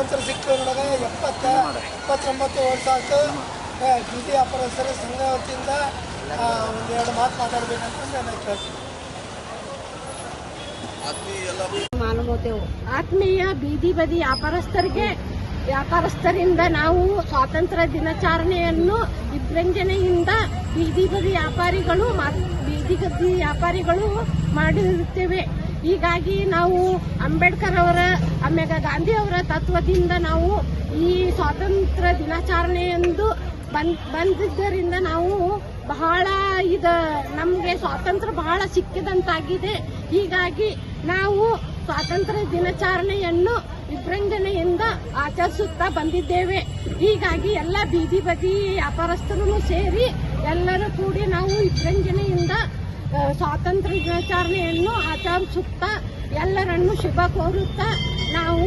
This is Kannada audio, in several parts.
ಸ್ವಾತಂತ್ರ್ಯ ಸಿಕ್ತು ನೋಡಿದ್ರೆ ಎಪ್ಪತ್ತ ಇಪ್ಪತ್ತೊಂಬತ್ತು ವರ್ಷ ಆಯ್ತು. ಕೃಷಿ ವ್ಯಾಪಾರ ಸಂಘ ವತಿಯಿಂದ ಒಂದು ಎರಡು ಮಾತು ಮಾತಾಡ್ಬೇಕಂತ ನಾನು ಕೇಳ್ತೀನಿ. ಮಾನವತೆವು ಆತ್ಮೀಯ ಬೀದಿ ಬದಿ ವ್ಯಾಪಾರಸ್ಥರಿಗೆ, ವ್ಯಾಪಾರಸ್ಥರಿಂದ ನಾವು ಸ್ವಾತಂತ್ರ್ಯ ದಿನಾಚರಣೆಯನ್ನು ವಿಜೃಂಭಣೆಯಿಂದ ಬೀದಿ ಬದಿ ವ್ಯಾಪಾರಿಗಳು ಬೀದಿ ಬದಿ ವ್ಯಾಪಾರಿಗಳು ಮಾಡಿರುತ್ತೇವೆ. ಹೀಗಾಗಿ ನಾವು ಅಂಬೇಡ್ಕರ್ ಅವರ, ಆಮ್ಯಾಗ ಗಾಂಧಿ ಅವರ ತತ್ವದಿಂದ ನಾವು ಈ ಸ್ವಾತಂತ್ರ್ಯ ದಿನಾಚರಣೆಯಂದು ಬಂದ್, ಬಂದಿದ್ದರಿಂದ ನಾವು ಬಹಳ ಇದ, ನಮಗೆ ಸ್ವಾತಂತ್ರ್ಯ ಬಹಳ ಸಿಕ್ಕಿದಂತಾಗಿದೆ. ಹೀಗಾಗಿ ನಾವು ಸ್ವಾತಂತ್ರ್ಯ ದಿನಾಚರಣೆಯನ್ನು ವಿಜೃಂಭಣೆಯಿಂದ ಆಚರಿಸುತ್ತಾ ಬಂದಿದ್ದೇವೆ. ಹೀಗಾಗಿ ಎಲ್ಲ ಬೀದಿ ಬದಿ ವ್ಯಾಪಾರಸ್ಥರೂ ಸೇರಿ ಎಲ್ಲರೂ ಕೂಡಿ ನಾವು ವಿಜೃಂಭಣೆಯಿಂದ ಸ್ವಾತಂತ್ರ್ಯ ದಿನಾಚರಣೆಯನ್ನು ಆಚರಿಸುತ್ತಾ ಎಲ್ಲರನ್ನು ಶುಭ ಕೋರುತ್ತಾ ನಾವು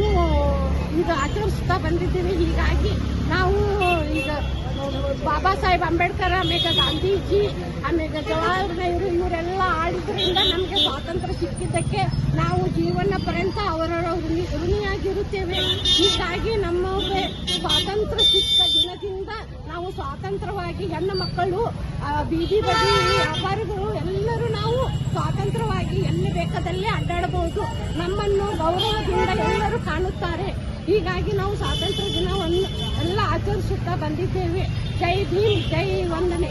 ಇದು ಆಚರಿಸ್ತಾ ಬಂದಿದ್ದೀವಿ. ಹೀಗಾಗಿ ನಾವು ಈಗ ಬಾಬಾ ಸಾಹೇಬ್ ಅಂಬೇಡ್ಕರ್ ಆಮೇಲೆ ಗಾಂಧೀಜಿ ಆಮೇಲೆ ಜವಾಹರ್ ನೆಹರು ಇವರೆಲ್ಲ ಆಡಿದ್ರಿಂದ ನಮಗೆ ಸ್ವಾತಂತ್ರ್ಯ ಸಿಕ್ಕಿದ್ದಕ್ಕೆ ನಾವು ಜೀವನ ಪರ್ಯಂತ ಅವರವರ ಋಣಿ, ಋಣಿಯಾಗಿರುತ್ತೇವೆ. ಹೀಗಾಗಿ ನಮಗೆ ಸ್ವಾತಂತ್ರ್ಯ ನಾವು ಸ್ವಾತಂತ್ರ್ಯವಾಗಿ ಹೆಣ್ಣು ಮಕ್ಕಳು ಬೀದಿ ಬದಿ, ವ್ಯಾಪಾರಿಗಳು ಎಲ್ಲರೂ ನಾವು ಸ್ವಾತಂತ್ರ್ಯವಾಗಿ ಎಲ್ಲಿ ಬೇಕಾದಲ್ಲಿ ಅಡ್ಡಾಡಬಹುದು. ನಮ್ಮನ್ನು ಗೌರವದಿಂದ ಎಲ್ಲರೂ ಕಾಣುತ್ತಾರೆ. ಹೀಗಾಗಿ ನಾವು ಸ್ವಾತಂತ್ರ್ಯ ದಿನವನ್ನು ಎಲ್ಲ ಆಚರಿಸುತ್ತಾ ಬಂದಿದ್ದೇವೆ. ಜೈ ಭೀಮ್, ಜೈ ವಂದನೆ.